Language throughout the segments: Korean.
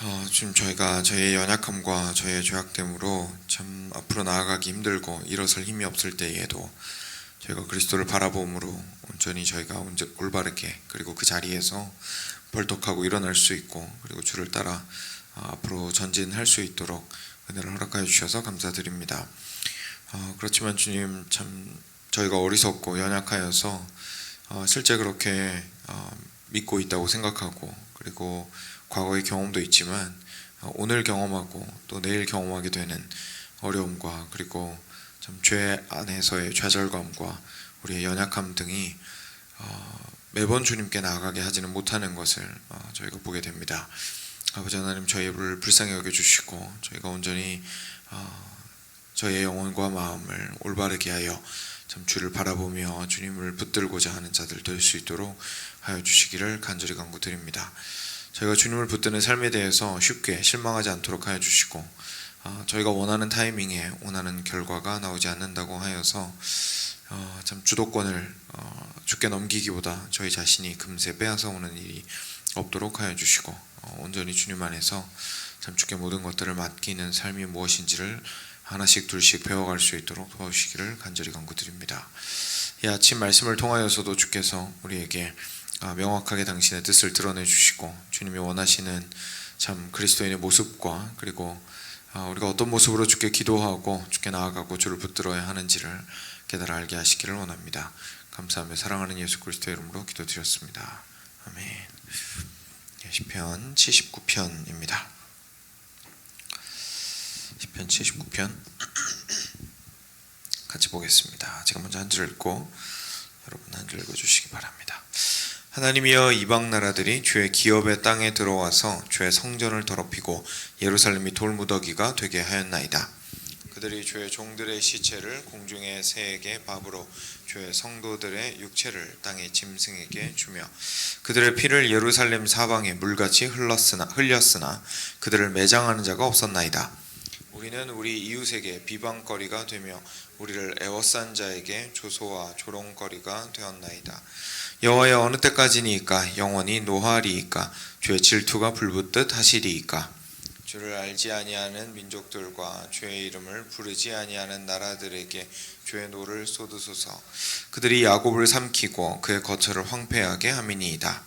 어, 지금 저희가 저희의 연약함과 저희의 죄악됨으로 참 앞으로 나아가기 힘들고 일어설 힘이 없을 때에도 저희가 그리스도를 바라보므로 온전히 저희가 올바르게 그리고 그 자리에서 벌떡하고 일어날 수 있고 그리고 주를 따라 어, 앞으로 전진할 수 있도록 은혜를 허락하여 주셔서 감사드립니다. 어, 그렇지만 주님 참 저희가 어리석고 연약하여서 어, 실제 그렇게 어, 믿고 있다고 생각하고 그리고 과거의 경험도 있지만 어, 오늘 경험하고 또 내일 경험하게 되는 어려움과 그리고 참 죄 안에서의 좌절감과 우리의 연약함 등이 어, 매번 주님께 나아가게 하지는 못하는 것을 어, 저희가 보게 됩니다. 아버지 하나님 저희를 불쌍히 여겨 주시고 저희가 온전히 어, 저희의 영혼과 마음을 올바르게 하여 참 주를 바라보며 주님을 붙들고자 하는 자들 될 수 있도록 하여 주시기를 간절히 간구드립니다. 저희가 주님을 붙드는 삶에 대해서 쉽게 실망하지 않도록 하여 주시고 어, 저희가 원하는 타이밍에 원하는 결과가 나오지 않는다고 하여서 어, 참 주도권을 어, 주께 넘기기보다 저희 자신이 금세 빼앗아 오는 일이 없도록 하여 주시고 어, 온전히 주님 안에서 참 주께 모든 것들을 맡기는 삶이 무엇인지를 하나씩 둘씩 배워갈 수 있도록 도와주시기를 간절히 간구드립니다. 이 아침 말씀을 통하여서도 주께서 우리에게 아, 명확하게 당신의 뜻을 드러내 주시고 주님이 원하시는 참 그리스도인의 모습과 그리고 아, 우리가 어떤 모습으로 주께 기도하고 주께 나아가고 주를 붙들어야 하는지를 깨달아 알게 하시기를 원합니다. 감사하며 사랑하는 예수 그리스도의 이름으로 기도드렸습니다. 아멘. 예, 시편 79편입니다. 시편 79편 같이 보겠습니다. 제가 먼저 한 줄 읽고 여러분 한 줄 읽어 주시기 바랍니다. 하나님이여 이방 나라들이 주의 기업의 땅에 들어와서 주의 성전을 더럽히고 예루살렘이 돌무더기가 되게 하였나이다. 그들이 주의 종들의 시체를 공중의 새에게 밥으로 주의 성도들의 육체를 땅의 짐승에게 주며 그들의 피를 예루살렘 사방에 물같이 흘렀으나 흘렸으나 그들을 매장하는 자가 없었나이다. 우리는 우리 이웃에게 비방거리가 되며 우리를 애워싼 자에게 조소와 조롱거리가 되었나이다. 여호와여 어느 때까지니까 영원히 노하리이까 주의 질투가 불붙듯 하시리이까. 주를 알지 아니하는 민족들과 주의 이름을 부르지 아니하는 나라들에게 주의 노를 쏟으소서. 그들이 야곱을 삼키고 그의 거처를 황폐하게 함이니이다.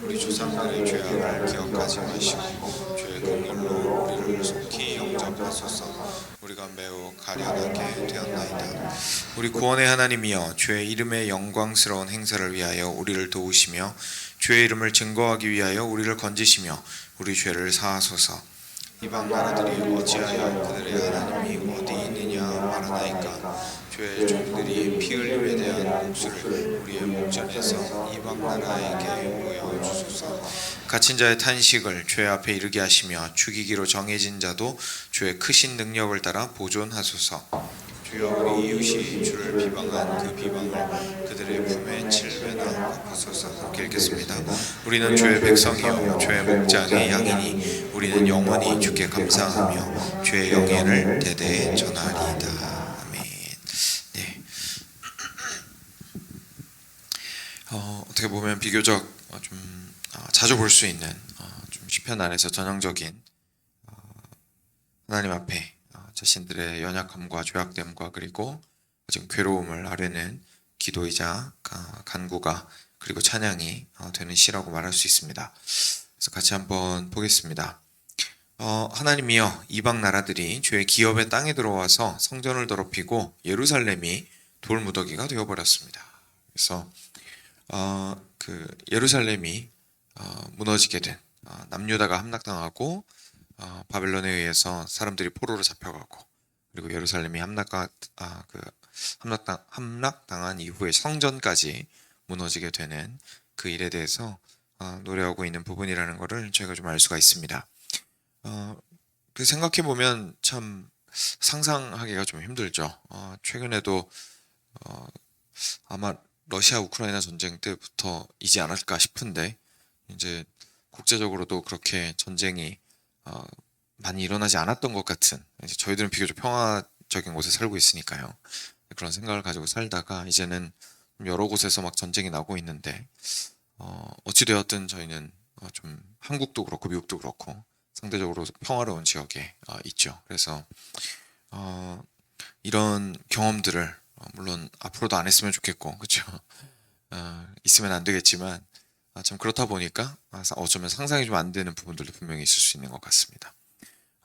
우리 조상들의 죄악을 기억하지 마시고 주의 긍휼로 우리를 속히 영접하소서 우리가 매우 가련하게 되었나이다. 우리 구원의 하나님이여 주의 이름의 영광스러운 행사를 위하여 우리를 도우시며 주의 이름을 증거하기 위하여 우리를 건지시며 우리 죄를 사하소서. 이방 나라들이 어찌하여 그들의 하나님이 어디 있느냐 말하나이까? 주의 종들이 피 흘림에 대한 목소를 우리의 목전에서 이방 나라에게 모여 주소서 갇힌 자의 탄식을 주의 앞에 이르게 하시며 죽이기로 정해진 자도 주의 크신 능력을 따라 보존하소서. 주여 우리 이웃이 주를 비방한 그 비방을 그들의 품에 칠배나 갚으소서. 함께 읽겠습니다. 우리는 주의 백성이요 주의 목장의 양이니 우리는 영원히 주께 감사하며 주의 영예를 대대에 전하리이다. 아멘. 네. 어, 어떻게 보면 비교적 어, 좀 어, 자주 볼 수 있는 어, 좀 시편 안에서 전형적인 어, 하나님 앞에 어, 자신들의 연약함과 죄악됨과 그리고 지금 괴로움을 아뢰는 기도이자 가- 간구가 그리고 찬양이 어, 되는 시라고 말할 수 있습니다. 그래서 같이 한번 보겠습니다. 어, 하나님이여 이방 나라들이 주의 기업의 땅에 들어와서 성전을 더럽히고 예루살렘이 돌무더기가 되어버렸습니다. 그래서 어, 그 예루살렘이 어, 무너지게 된 어, 남유다가 함락당하고 어, 바벨론에 의해서 사람들이 포로로 잡혀가고 그리고 예루살렘이 함락가 아, 그 함락당 함락당한 이후에 성전까지 무너지게 되는 그 일에 대해서 어, 노래하고 있는 부분이라는 것을 저희가 좀 알 수가 있습니다. 어, 그 생각해 보면 참 상상하기가 좀 힘들죠. 어, 최근에도 어, 아마 러시아 우크라이나 전쟁 때부터 이지 않을까 싶은데 이제 국제적으로도 그렇게 전쟁이 어, 많이 일어나지 않았던 것 같은 저희들은 비교적 평화적인 곳에 살고 있으니까요 그런 생각을 가지고 살다가 이제는 여러 곳에서 막 전쟁이 나고 있는데 어, 어찌되었든 저희는 어, 좀 한국도 그렇고 미국도 그렇고 상대적으로 평화로운 지역에 어, 있죠. 그래서 어, 이런 경험들을 어, 물론 앞으로도 안 했으면 좋겠고 그렇죠. 어, 있으면 안 되겠지만 아, 참 그렇다 보니까 아, 사- 어쩌면 상상이 좀 안 되는 부분들도 분명히 있을 수 있는 것 같습니다.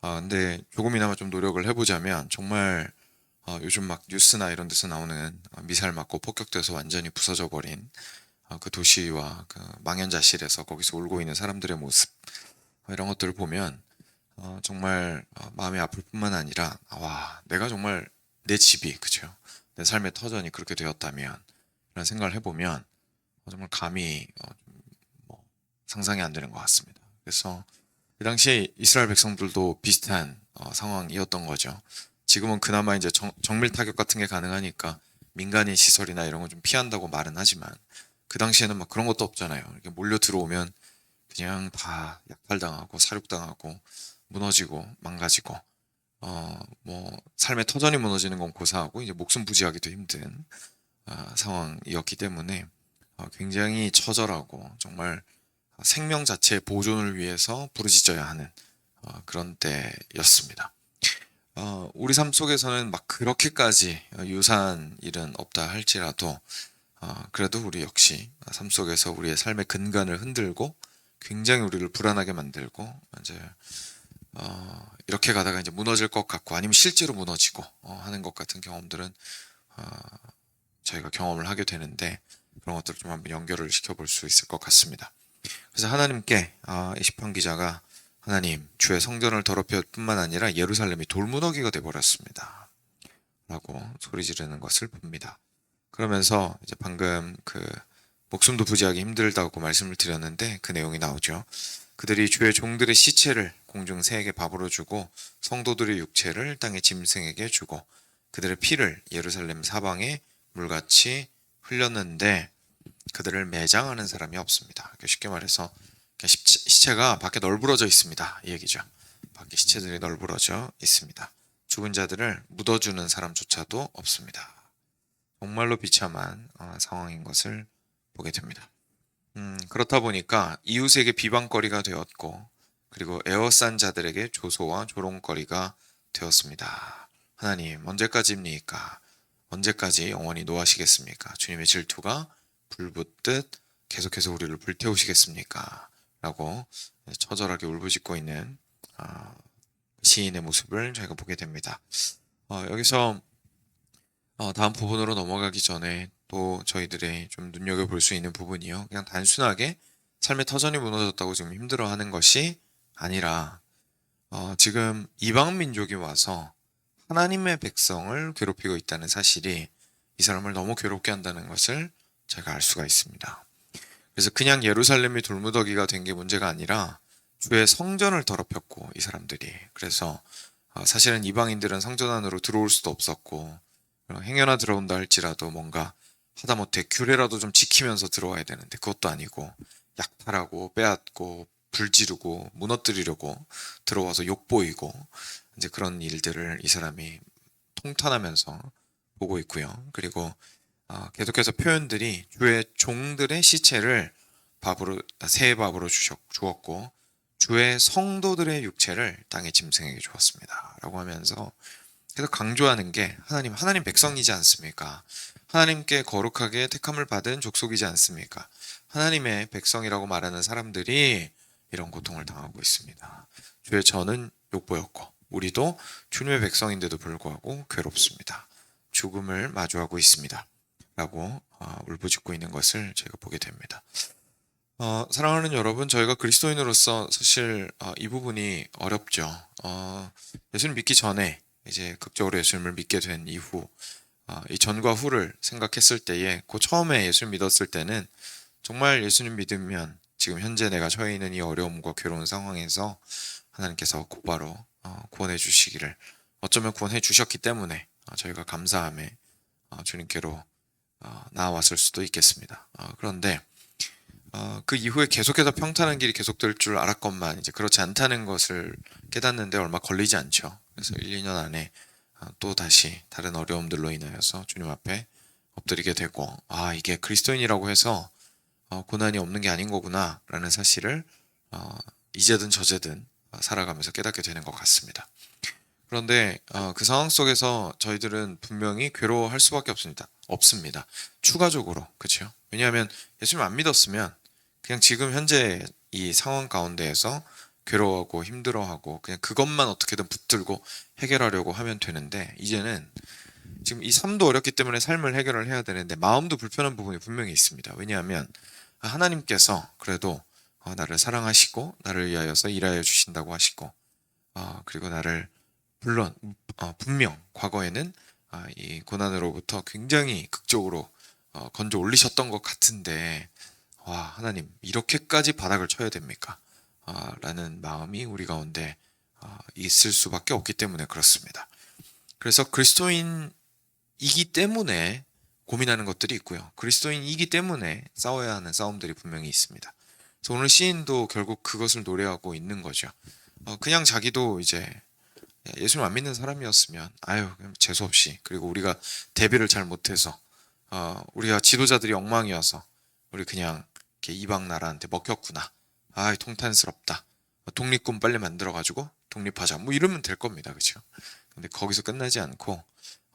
아, 근데 조금이나마 좀 노력을 해보자면 정말 어, 요즘 막 뉴스나 이런 데서 나오는 어, 미사일 맞고 폭격돼서 완전히 부서져 버린 어, 그 도시와 그 망연자실에서 거기서 울고 있는 사람들의 모습 어, 이런 것들을 보면 어, 정말 어, 마음이 아플 뿐만 아니라 아, 와 내가 정말 내 집이 그죠 내 삶의 터전이 그렇게 되었다면 이런 생각을 해보면 어, 정말 감히 어, 상상이 안 되는 것 같습니다. 그래서 그 당시에 이스라엘 백성들도 비슷한 어, 상황이었던 거죠. 지금은 그나마 이제 정, 정밀 타격 같은 게 가능하니까 민간인 시설이나 이런 거 좀 피한다고 말은 하지만 그 당시에는 막 그런 것도 없잖아요. 이렇게 몰려 들어오면 그냥 다 약탈당하고 사륙당하고 무너지고 망가지고 어 뭐 삶의 터전이 무너지는 건 고사하고 이제 목숨 부지하기도 힘든 아, 상황이었기 때문에 어, 굉장히 처절하고 정말 생명 자체의 보존을 위해서 부르짖어야 하는 어, 그런 때였습니다. 어, 우리 삶 속에서는 막 그렇게까지 어, 유사한 일은 없다 할지라도 어, 그래도 우리 역시 삶 속에서 우리의 삶의 근간을 흔들고 굉장히 우리를 불안하게 만들고 이제 어, 이렇게 가다가 이제 무너질 것 같고 아니면 실제로 무너지고 어, 하는 것 같은 경험들은 어, 저희가 경험을 하게 되는데 그런 것들을 좀 한번 연결을 시켜볼 수 있을 것 같습니다. 그래서 하나님께 아, 이 시편 기자가 하나님 주의 성전을 더럽힐 뿐만 아니라 예루살렘이 돌무더기가 되어버렸습니다. 라고 소리 지르는 것을 봅니다. 그러면서 이제 방금 그 목숨도 부지하기 힘들다고 말씀을 드렸는데 그 내용이 나오죠. 그들이 주의 종들의 시체를 공중 새에게 밥으로 주고 성도들의 육체를 땅의 짐승에게 주고 그들의 피를 예루살렘 사방에 물같이 흘렸는데 그들을 매장하는 사람이 없습니다. 쉽게 말해서 시체가 밖에 널브러져 있습니다. 이 얘기죠. 밖에 시체들이 널브러져 있습니다. 죽은 자들을 묻어주는 사람조차도 없습니다. 정말로 비참한 어, 상황인 것을 보게 됩니다. 음, 그렇다 보니까 이웃에게 비방거리가 되었고 그리고 에어싼 자들에게 조소와 조롱거리가 되었습니다. 하나님 언제까지입니까? 언제까지 영원히 노하시겠습니까? 주님의 질투가 불붙듯 계속해서 우리를 불태우시겠습니까? 라고 처절하게 울부짖고 있는 아, 시인의 모습을 저희가 보게 됩니다. 어, 여기서 어, 다음 부분으로 넘어가기 전에 또 저희들이 좀 눈여겨 볼 수 있는 부분이요. 그냥 단순하게 삶의 터전이 무너졌다고 지금 힘들어하는 것이 아니라 어, 지금 이방 민족이 와서 하나님의 백성을 괴롭히고 있다는 사실이 이 사람을 너무 괴롭게 한다는 것을 제가 알 수가 있습니다. 그래서 그냥 예루살렘이 돌무더기가 된 게 문제가 아니라 주의 성전을 더럽혔고 이 사람들이 그래서 어, 사실은 이방인들은 성전 안으로 들어올 수도 없었고 어, 행여나 들어온다 할지라도 뭔가 하다못해 규례라도 좀 지키면서 들어와야 되는데 그것도 아니고 약탈하고 빼앗고 불지르고 무너뜨리려고 들어와서 욕보이고 이제 그런 일들을 이 사람이 통탄하면서 보고 있고요. 그리고 어, 계속해서 표현들이 주의 종들의 시체를 밥으로 아, 새 밥으로 주셨, 주었고 주의 성도들의 육체를 땅의 짐승에게 주었습니다.라고 하면서 계속 강조하는 게 하나님 하나님 백성이지 않습니까? 하나님께 거룩하게 택함을 받은 족속이지 않습니까? 하나님의 백성이라고 말하는 사람들이 이런 고통을 당하고 있습니다. 주의 저는 욕보였고 우리도 주님의 백성인데도 불구하고 괴롭습니다. 죽음을 마주하고 있습니다. 라고 어, 울부짖고 있는 것을 제가 보게 됩니다. 어, 사랑하는 여러분, 저희가 그리스도인으로서 사실 어, 이 부분이 어렵죠. 어, 예수님 믿기 전에 이제 극적으로 예수님을 믿게 된 이후 어, 이 전과 후를 생각했을 때에 그 처음에 예수님 믿었을 때는 정말 예수님 믿으면 지금 현재 내가 처해 있는 이 어려움과 괴로운 상황에서 하나님께서 곧바로 어, 구원해 주시기를 어쩌면 구원해 주셨기 때문에 어, 저희가 감사함에 어, 주님께로 어, 나아왔을 수도 있겠습니다. 어, 그런데 어, 그 이후에 계속해서 평탄한 길이 계속될 줄 알았건만 이제 그렇지 않다는 것을 깨닫는데 얼마 걸리지 않죠. 그래서 1, 2년 안에 어, 또 다시 다른 어려움들로 인하여서 주님 앞에 엎드리게 되고 아 이게 그리스도인이라고 해서 어, 고난이 없는 게 아닌 거구나라는 사실을 어, 이제든 저제든 어, 살아가면서 깨닫게 되는 것 같습니다. 그런데 어, 그 상황 속에서 저희들은 분명히 괴로워할 수밖에 없습니다. 없습니다. 추가적으로 그렇죠. 왜냐하면 예수님 안 믿었으면 그냥 지금 현재 이 상황 가운데에서 괴로워하고 힘들어하고 그냥 그것만 어떻게든 붙들고 해결하려고 하면 되는데 이제는 지금 이 삶도 어렵기 때문에 삶을 해결을 해야 되는데 마음도 불편한 부분이 분명히 있습니다. 왜냐하면 하나님께서 그래도 어, 나를 사랑하시고 나를 위하여서 일하여 주신다고 하시고 어, 그리고 나를 물론 어, 분명 과거에는 아, 이 고난으로부터 굉장히 극적으로 어, 건져 올리셨던 것 같은데 와 하나님 이렇게까지 바닥을 쳐야 됩니까? 아, 라는 마음이 우리 가운데 아, 있을 수밖에 없기 때문에 그렇습니다. 그래서 그리스도인이기 때문에 고민하는 것들이 있고요. 그리스도인이기 때문에 싸워야 하는 싸움들이 분명히 있습니다. 그래서 오늘 시인도 결국 그것을 노래하고 있는 거죠. 어, 그냥 자기도 이제 예수를 안 믿는 사람이었으면 아유 재수 없이 그리고 우리가 대비를 잘 못해서 어, 우리가 지도자들이 엉망이어서 우리 그냥 이방 나라한테 먹혔구나. 아 통탄스럽다. 독립군 빨리 만들어 가지고 독립하자. 뭐 이러면 될 겁니다, 그렇죠? 근데 거기서 끝나지 않고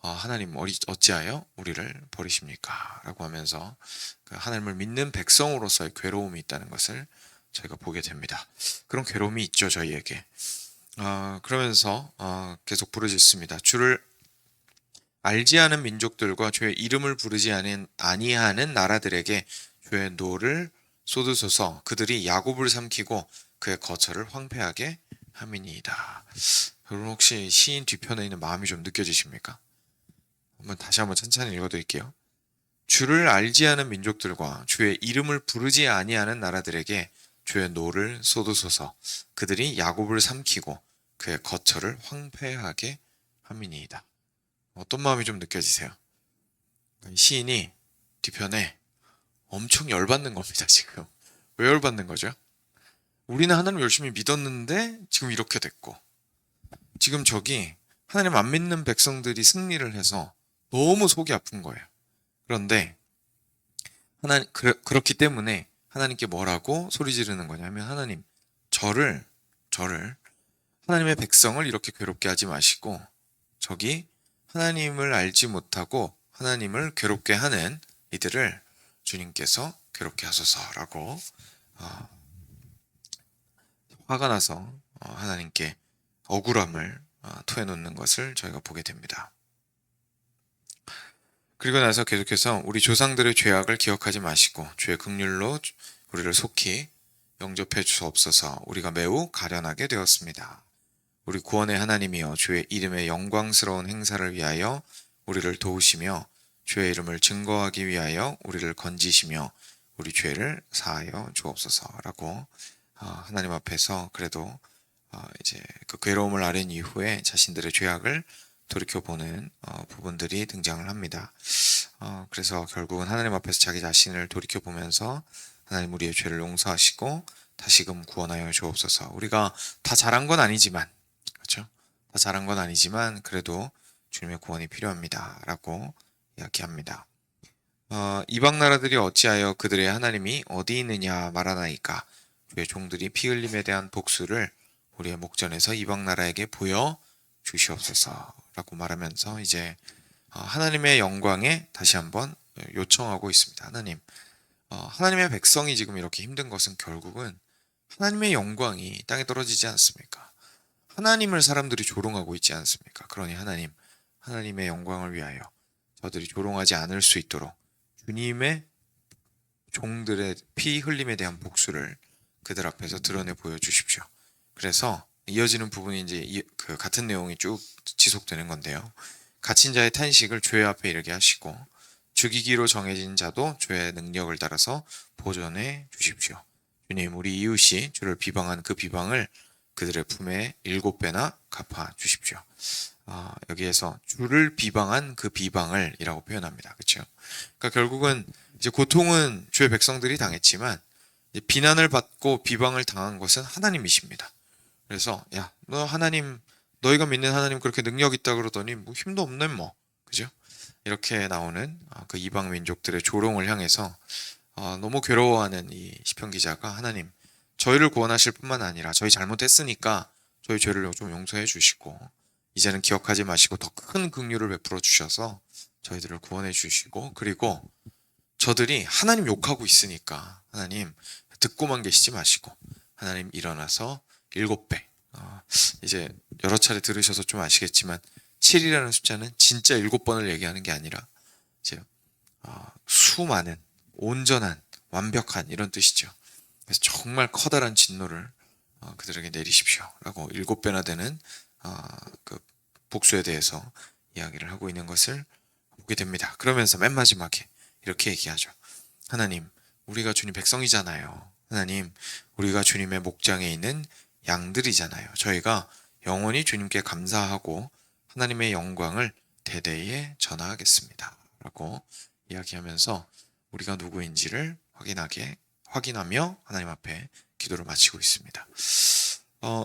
어, 하나님 어찌하여 우리를 버리십니까?라고 하면서 그 하나님을 믿는 백성으로서의 괴로움이 있다는 것을 저희가 보게 됩니다. 그런 괴로움이 있죠 저희에게. 어, 그러면서 어, 계속 부르짖습니다. 주를 알지 않은 민족들과 주의 이름을 부르지 않은 아니하는 나라들에게 주의 노를 쏟으소서 그들이 야곱을 삼키고 그의 거처를 황폐하게 함이니이다. 여러분 혹시 시인 뒤편에 있는 마음이 좀 느껴지십니까? 한번 다시 한번 천천히 읽어드릴게요. 주를 알지 않은 민족들과 주의 이름을 부르지 아니하는 나라들에게 주의 노를 쏟으소서 그들이 야곱을 삼키고 그의 거처를 황폐하게 함이니이다. 어떤 마음이 좀 느껴지세요? 시인이 뒤편에 엄청 열받는 겁니다, 지금. 왜 열받는 거죠? 우리는 하나님 열심히 믿었는데 지금 이렇게 됐고, 지금 저기 하나님 안 믿는 백성들이 승리를 해서 너무 속이 아픈 거예요. 그런데 하나님 그, 그렇기 때문에 하나님께 뭐라고 소리 지르는 거냐면 하나님 저를 저를 하나님의 백성을 이렇게 괴롭게 하지 마시고 저기 하나님을 알지 못하고 하나님을 괴롭게 하는 이들을 주님께서 괴롭게 하소서라고 어, 화가 나서 어, 하나님께 억울함을 어, 토해놓는 것을 저희가 보게 됩니다. 그리고 나서 계속해서 우리 조상들의 죄악을 기억하지 마시고 주의 극률로 우리를 속히 영접해 주옵소서 우리가 매우 가련하게 되었습니다. 우리 구원의 하나님이여 주의 이름의 영광스러운 행사를 위하여 우리를 도우시며 주의 이름을 증거하기 위하여 우리를 건지시며 우리 죄를 사하여 주옵소서라고 어, 하나님 앞에서 그래도 어, 이제 그 괴로움을 앓은 이후에 자신들의 죄악을 돌이켜 보는 어, 부분들이 등장을 합니다. 그래서 결국은 하나님 앞에서 자기 자신을 돌이켜 보면서 하나님 우리의 죄를 용서하시고 다시금 구원하여 주옵소서. 우리가 다 잘한 건 아니지만 다 잘한 건 아니지만 그래도 주님의 구원이 필요합니다 라고 이야기합니다. 어, 이방 나라들이 어찌하여 그들의 하나님이 어디 있느냐 말하나이까 주의 종들이 피 흘림에 대한 복수를 우리의 목전에서 이방 나라에게 보여 주시옵소서라고 말하면서 이제 어, 하나님의 영광에 다시 한번 요청하고 있습니다. 하나님, 어, 하나님의 백성이 지금 이렇게 힘든 것은 결국은 하나님의 영광이 땅에 떨어지지 않습니까? 하나님을 사람들이 조롱하고 있지 않습니까? 그러니 하나님, 하나님의 영광을 위하여 저들이 조롱하지 않을 수 있도록 주님의 종들의 피 흘림에 대한 복수를 그들 앞에서 드러내 보여주십시오. 그래서 이어지는 부분이 이제 그 같은 내용이 쭉 지속되는 건데요. 갇힌 자의 탄식을 죄 앞에 이르게 하시고 죽이기로 정해진 자도 죄의 능력을 따라서 보존해 주십시오. 주님, 우리 이웃이 주를 비방한 그 비방을 그들의 품에 일곱 배나 갚아 주십시오. 아, 여기에서 주를 비방한 그 비방을이라고 표현합니다. 그렇죠? 그러니까 결국은 이제 고통은 주의 백성들이 당했지만 비난을 받고 비방을 당한 것은 하나님이십니다. 그래서 야, 너 하나님 너희가 믿는 하나님 그렇게 능력 있다 그러더니 뭐 힘도 없네 뭐. 그죠? 이렇게 나오는 아, 그 이방 민족들의 조롱을 향해서 아, 너무 괴로워하는 이 시편 기자가 하나님 저희를 구원하실 뿐만 아니라 저희 잘못했으니까 저희 죄를 좀 용서해 주시고 이제는 기억하지 마시고 더 큰 긍휼을 베풀어 주셔서 저희들을 구원해 주시고 그리고 저들이 하나님 욕하고 있으니까 하나님 듣고만 계시지 마시고 하나님 일어나서 일곱 배 어, 이제 여러 차례 들으셔서 좀 아시겠지만 7이라는 숫자는 진짜 일곱 번을 얘기하는 게 아니라 이제 어, 수많은 온전한 완벽한 이런 뜻이죠. 그래서 정말 커다란 진노를 어, 그들에게 내리십시오라고 일곱 배나 되는 어, 그 복수에 대해서 이야기를 하고 있는 것을 보게 됩니다. 그러면서 맨 마지막에 이렇게 얘기하죠. 하나님, 우리가 주님 백성이잖아요. 하나님, 우리가 주님의 목장에 있는 양들이잖아요. 저희가 영원히 주님께 감사하고 하나님의 영광을 대대에 전하겠습니다. 라고 이야기하면서 우리가 누구인지를 확인하게 확인하며 하나님 앞에 기도를 마치고 있습니다. 어,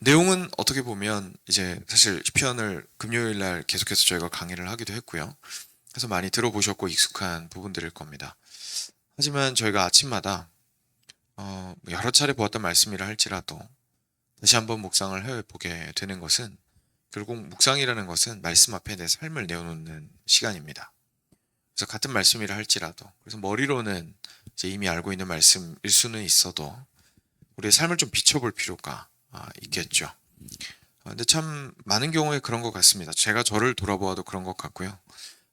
내용은 어떻게 보면 이제 사실 시편을 금요일 날 계속해서 저희가 강의를 하기도 했고요. 그래서 많이 들어보셨고 익숙한 부분들일 겁니다. 하지만 저희가 아침마다 어, 여러 차례 보았던 말씀이라 할지라도 다시 한번 묵상을 해보게 되는 것은 결국 묵상이라는 것은 말씀 앞에 내 삶을 내어놓는 시간입니다. 그래서 같은 말씀이라 할지라도 그래서 머리로는 이제 이미 알고 있는 말씀일 수는 있어도 우리의 삶을 좀 비춰볼 필요가 아, 있겠죠. 아, 근데 참 많은 경우에 그런 것 같습니다. 제가 저를 돌아보아도 그런 것 같고요.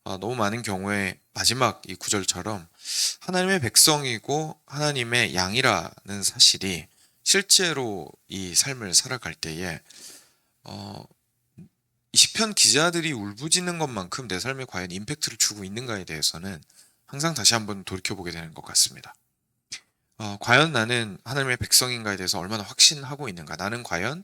아, 너무 많은 경우에 마지막 이 구절처럼 하나님의 백성이고 하나님의 양이라는 사실이 실제로 이 삶을 살아갈 때에 어, 이 시편 기자들이 울부짖는 것만큼 내 삶에 과연 임팩트를 주고 있는가에 대해서는 항상 다시 한번 돌이켜보게 되는 것 같습니다. 어, 과연 나는 하나님의 백성인가에 대해서 얼마나 확신하고 있는가? 나는 과연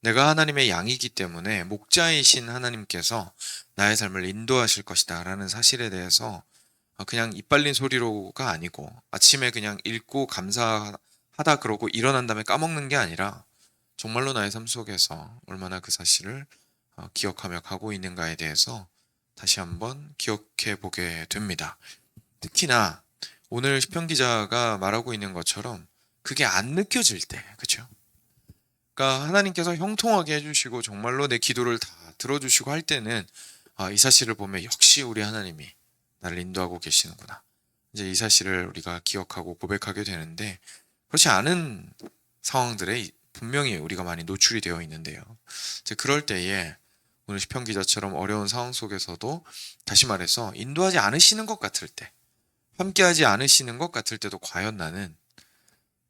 내가 하나님의 양이기 때문에 목자이신 하나님께서 나의 삶을 인도하실 것이다 라는 사실에 대해서 어, 그냥 이빨린 소리로가 아니고 아침에 그냥 읽고 감사하다 그러고 일어난 다음에 까먹는 게 아니라 정말로 나의 삶 속에서 얼마나 그 사실을 어, 기억하며 가고 있는가에 대해서 다시 한번 기억해 보게 됩니다. 특히나 오늘 시편 기자가 말하고 있는 것처럼 그게 안 느껴질 때, 그렇죠? 그러니까 하나님께서 형통하게 해주시고 정말로 내 기도를 다 들어주시고 할 때는 아, 이 사실을 보면 역시 우리 하나님이 나를 인도하고 계시는구나. 이제 이 사실을 우리가 기억하고 고백하게 되는데 그렇지 않은 상황들에 분명히 우리가 많이 노출이 되어 있는데요. 이제 그럴 때에 오늘 시편 기자처럼 어려운 상황 속에서도 다시 말해서 인도하지 않으시는 것 같을 때, 함께하지 않으시는 것 같을 때도 과연 나는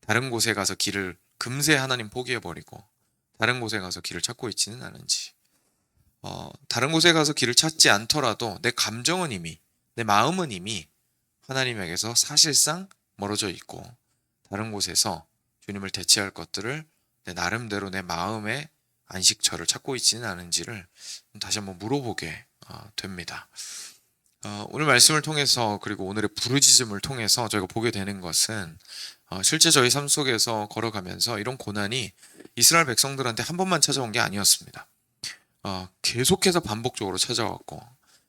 다른 곳에 가서 길을 금세 하나님 포기해버리고 다른 곳에 가서 길을 찾고 있지는 않은지, 어, 다른 곳에 가서 길을 찾지 않더라도 내 감정은 이미, 내 마음은 이미 하나님에게서 사실상 멀어져 있고 다른 곳에서 주님을 대체할 것들을 내 나름대로 내 마음의 안식처를 찾고 있지는 않은지를 다시 한번 물어보게 어, 됩니다. 어, 오늘 말씀을 통해서 그리고 오늘의 부르짖음을 통해서 저희가 보게 되는 것은 어, 실제 저희 삶 속에서 걸어가면서 이런 고난이 이스라엘 백성들한테 한 번만 찾아온 게 아니었습니다. 어, 계속해서 반복적으로 찾아왔고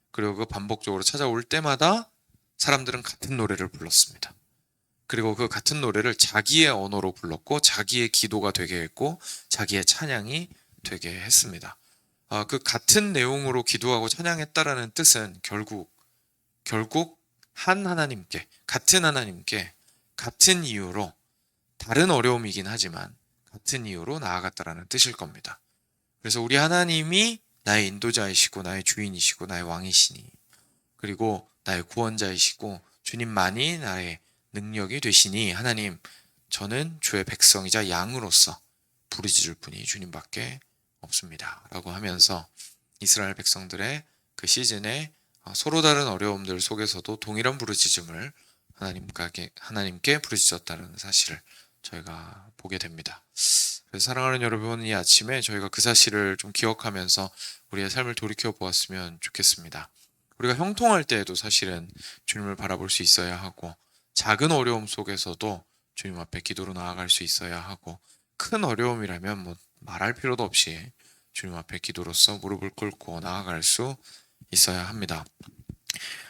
그리고 그 반복적으로 찾아올 때마다 사람들은 같은 노래를 불렀습니다. 그리고 그 같은 노래를 자기의 언어로 불렀고 자기의 기도가 되게 했고 자기의 찬양이 되게 했습니다. 아, 그 같은 내용으로 기도하고 찬양했다라는 뜻은 결국 결국 한 하나님께 같은 하나님께 같은 이유로 다른 어려움이긴 하지만 같은 이유로 나아갔다라는 뜻일 겁니다. 그래서 우리 하나님이 나의 인도자이시고 나의 주인이시고 나의 왕이시니 그리고 나의 구원자이시고 주님만이 나의 능력이 되시니 하나님 저는 주의 백성이자 양으로서 부르짖을 분이 주님밖에 없습니다. 라고 하면서 이스라엘 백성들의 그 시즌에 서로 다른 어려움들 속에서도 동일한 부르짖음을 하나님께, 하나님께 부르짖었다는 사실을 저희가 보게 됩니다. 사랑하는 여러분, 이 아침에 저희가 그 사실을 좀 기억하면서 우리의 삶을 돌이켜 보았으면 좋겠습니다. 우리가 형통할 때에도 사실은 주님을 바라볼 수 있어야 하고, 작은 어려움 속에서도 주님 앞에 기도로 나아갈 수 있어야 하고, 큰 어려움이라면 뭐 말할 필요도 없이 주님 앞에 기도로서 무릎을 꿇고 나아갈 수 있어야 합니다.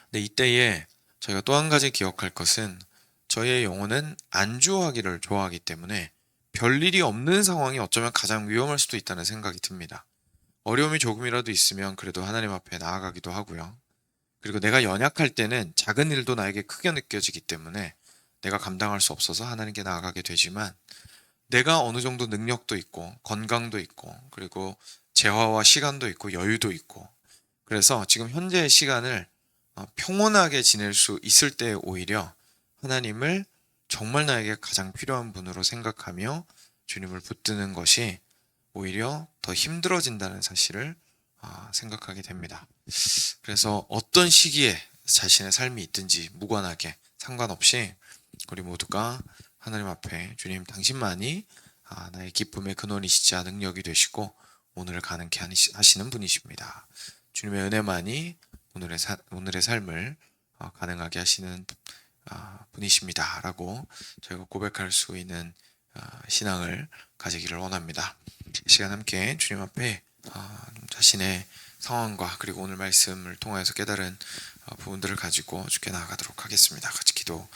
근데 이때에 저희가 또 한 가지 기억할 것은 저희의 영혼은 안주하기를 좋아하기 때문에 별일이 없는 상황이 어쩌면 가장 위험할 수도 있다는 생각이 듭니다. 어려움이 조금이라도 있으면 그래도 하나님 앞에 나아가기도 하고요. 그리고 내가 연약할 때는 작은 일도 나에게 크게 느껴지기 때문에 내가 감당할 수 없어서 하나님께 나아가게 되지만 내가 어느 정도 능력도 있고 건강도 있고 그리고 재화와 시간도 있고 여유도 있고 그래서 지금 현재의 시간을 어, 평온하게 지낼 수 있을 때 오히려 하나님을 정말 나에게 가장 필요한 분으로 생각하며 주님을 붙드는 것이 오히려 더 힘들어진다는 사실을 아, 생각하게 됩니다. 그래서 어떤 시기에 자신의 삶이 있든지 무관하게 상관없이 우리 모두가 하나님 앞에 주님 당신만이 아, 나의 기쁨의 근원이시자 능력이 되시고 오늘을 가능케 하시- 하시는 분이십니다. 주님의 은혜만이 오늘의 사- 오늘의 삶을 어, 가능하게 하시는 아, 분이십니다라고 저희가 고백할 수 있는 아, 신앙을 가지기를 원합니다. 이 시간 함께 주님 앞에 아, 좀 자신의 상황과 그리고 오늘 말씀을 통하여서 깨달은 어, 부분들을 가지고 주께 나아가도록 하겠습니다. 같이 기도.